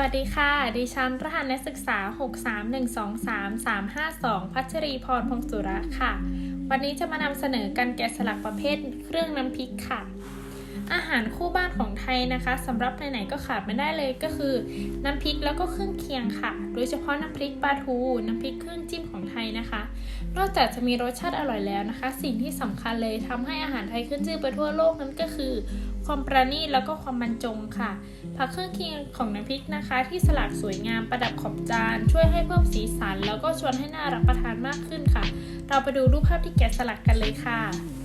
วัสดีค่ะ ดิฉัน รหัสนักศึกษา 631233352 พัชรีพรพงศ์สุระค่ะ วันนี้จะมานำเสนอการแกะสลักประเภทเครื่องน้ำพริกค่ะ อาหารคู่บ้านของไทยนะคะสำหรับไหนๆก็ขาดไม่ได้เลยก็คือ น้ำพริกแล้วก็เครื่องเคียงค่ะ โดยเฉพาะน้ำพริกปลาทู น้ำพริกเครื่องจิ้มของไทยนะคะ นอกจากจะมีรสชาติอร่อยแล้วนะคะ สิ่งที่สำคัญเลยทำให้อาหารไทยขึ้นชื่อไปทั่วโลกนั้นก็คือความประณีตแล้วก็ความบรรจงค่ะ ผักเครื่องเคียงของน้ำพริกนะคะ ที่สลักสวยงามประดับขอบจาน ช่วยให้เพิ่มสีสัน แล้วก็ชวนให้น่ารับประทานมากขึ้นค่ะ เราไปดูรูปภาพที่แกะสลักกันเลยค่ะ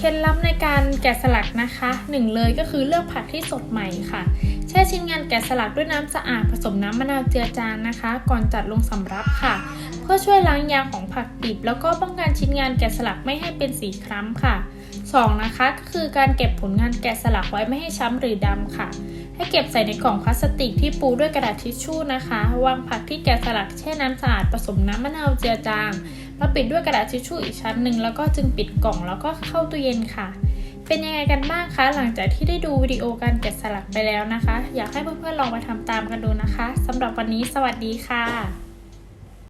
เคล็ดลับในการแกะสลักนะคะหนึ่งเลยก็คือเลือกผักที่สดใหม่ค่ะ แช่ชิ้นงานแกะสลักด้วยน้ำสะอาดผสมน้ำมะนาวเจือจางนะคะ ก่อนจัดลงสำรับค่ะ เพื่อช่วยล้างยางของผักดิบ แล้วก็ป้องกันชิ้นงานแกะสลักไม่ให้เป็นสีคล้ำค่ะสองนะคะก็คือการเก็บผลงานแกะสลักไว้ไม่ให้ช้ำหรือดำค่ะ ให้เก็บใส่ในกล่องพลาสติกที่ปูด้วยกระดาษทิชชู่นะคะ วางผักที่แกะสลักแช่น้ำสะอาดผสมน้ำมะนาวเจือจาง เราปิดด้วยกระดาษทิชชู่อีกชั้นหนึ่งแล้วก็จึงปิดกล่องแล้วก็เข้าตู้เย็นค่ะ เป็นยังไงกันบ้างคะ หลังจากที่ได้ดูวิดีโอการแกะสลักไปแล้วนะคะ อยากให้เพื่อนๆลองไปทำตามกันดูนะคะสำหรับวันนี้สวัสดีค่ะ